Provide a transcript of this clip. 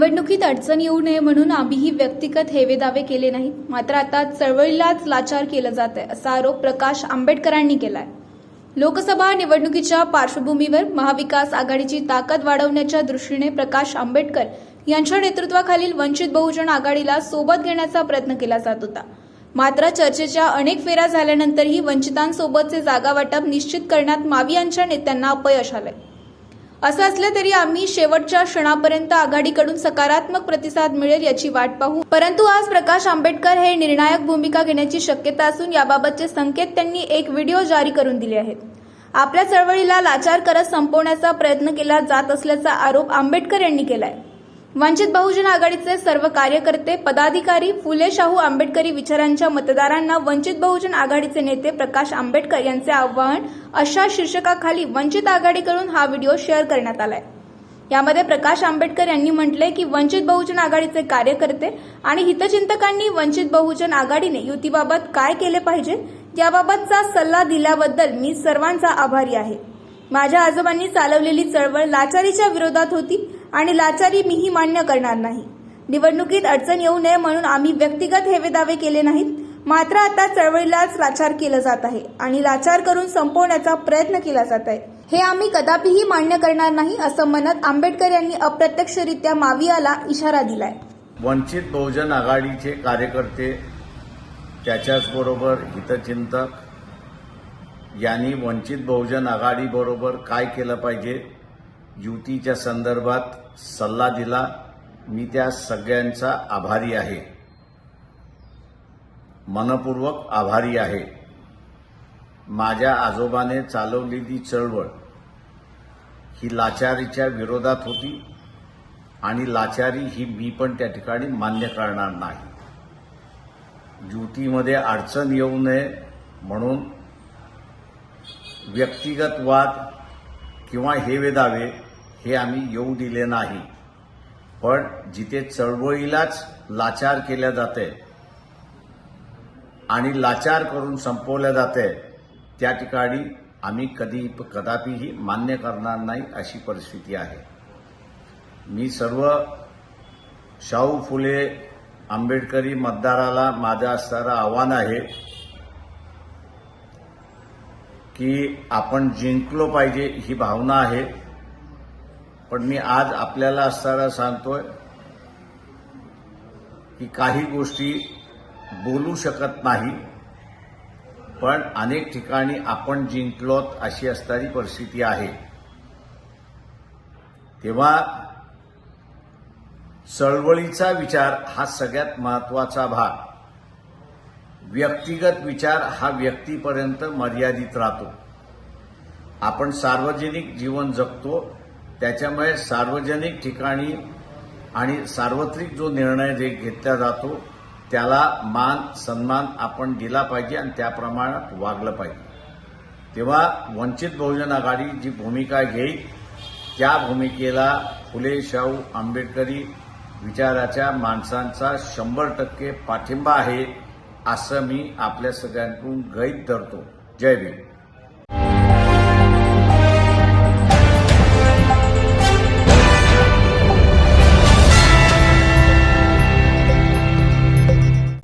निवडणुकीत अडचण येऊ नये म्हणून आम्हीही व्यक्तिगत हेवेदावे केले नाहीत. मात्र आता चळवळीलाच लाचार केलं जात आहे असा आरोप प्रकाश आंबेडकरांनी केलाय. लोकसभा निवडणुकीच्या पार्श्वभूमीवर महाविकास आघाडीची ताकद वाढवण्याच्या दृष्टीने प्रकाश आंबेडकर यांच्या नेतृत्वाखालील वंचित बहुजन आघाडीला सोबत घेण्याचा प्रयत्न केला जात होता. मात्र चर्चेच्या अनेक फेऱ्या झाल्यानंतरही वंचितांसोबतचे जागा वाटप निश्चित करण्यात मावी यांच्या नेत्यांना अपयश आलंय. असं असलं तरी आम्ही शेवटच्या क्षणापर्यंत आघाडीकडून सकारात्मक प्रतिसाद मिळेल याची वाट पाहू. परंतु आज प्रकाश आंबेडकर हे निर्णायक भूमिका घेण्याची शक्यता असून याबाबतचे संकेत त्यांनी एक व्हिडिओ जारी करून दिले आहेत. आपल्या चळवळीला लाचार करत संपवण्याचा प्रयत्न केला जात असल्याचा आरोप आंबेडकर यांनी केलाय. वंचित बहुजन आघाडीचे सर्व कार्यकर्ते पदाधिकारी फुले शाहू आंबेडकरी विचारांच्या मतदारांना वंचित बहुजन आघाडीचे नेते प्रकाश आंबेडकर यांचे आवाहन अशा शीर्षकाखाली वंचित आघाडीकडून हा व्हिडिओ शेअर करण्यात आलाय. यामध्ये प्रकाश आंबेडकर यांनी म्हटले की वंचित बहुजन आघाडीचे कार्यकर्ते आणि हितचिंतकांनी वंचित बहुजन आघाडीने युतीबाबत काय केले पाहिजे याबाबतचा सल्ला दिल्याबद्दल मी सर्वांचा आभारी आहे. माझ्या आजोबांनी चालवलेली चळवळ लाचारीच्या विरोधात होती आणि लाचारी मीही मान्य करणार नाही. निवडणुकीत अडचण येऊ नये म्हणून आम्ही व्यक्तिगत हेवेदावे केले नाहीत. मात्र आता चळवळीलाच लाचार केलं जात आहे आणि लाचार करून संपवण्याचा प्रयत्न केला जात आहे. हे आम्ही कदापिही मान्य करणार नाही असं म्हणत आंबेडकर यांनी अप्रत्यक्षरित्या मावियाला इशारा दिलाय. वंचित बहुजन आघाडीचे कार्यकर्ते त्याच्याचबरोबर हितचिंतक यांनी वंचित बहुजन आघाडीबरोबर काय केलं पाहिजे? युतीच्या संदर्भात सल्ला दिला. मी त्या सगळ्यांचा आभारी आहे. मनपूर्वक आभारी आहे. माझ्या आजोबाने चालवलेली चळवळ ही लाचारीच्या विरोधात होती आणि लाचारी ही मी पण त्या ठिकाणी मान्य करणार नाही. युतीमध्ये अडचण येऊ नये म्हणून व्यक्तिगत वाद किंवा हेवेदावे हे आम्ही येऊ दिले नाही. पण जिथे चळवळीलाच लाचार केल्या जाते आणि लाचार करून संपवल्या जाते त्या ठिकाणी आम्ही कधी कदापिही मान्य करणार नाही अशी परिस्थिती आहे. मी सर्व शाहू फुले आंबेडकरी मतदाराला माझं असणारं आव्हान आहे की आपण जिंकलो पाहिजे ही भावना आहे. पण मी आज आपल्याला असताना सांगतोय की काही गोष्टी बोलू शकत नाही पण अनेक ठिकाणी आपण जिंकलोत अशी असणारी परिस्थिती आहे. तेव्हा चळवळीचा विचार हा सगळ्यात महत्त्वाचा भाग. व्यक्तिगत विचार हा व्यक्तीपर्यंत मर्यादित राहतो. आपण सार्वजनिक जीवन जगतो त्याच्यामुळे सार्वजनिक ठिकाणी आणि सार्वत्रिक जो निर्णय जे घेतला जातो त्याला मान सन्मान आपण दिला पाहिजे आणि त्या प्रमाणात वागलं पाहिजे. तेव्हा वंचित बहुजन आघाडी जी भूमिका घेईल त्या भूमिकेला फुले शाहू आंबेडकरी विचाराच्या माणसांचा शंभर टक्के पाठिंबा आहे असं मी आपल्या सगळ्यांकडून गैत धरतो. जय भीम.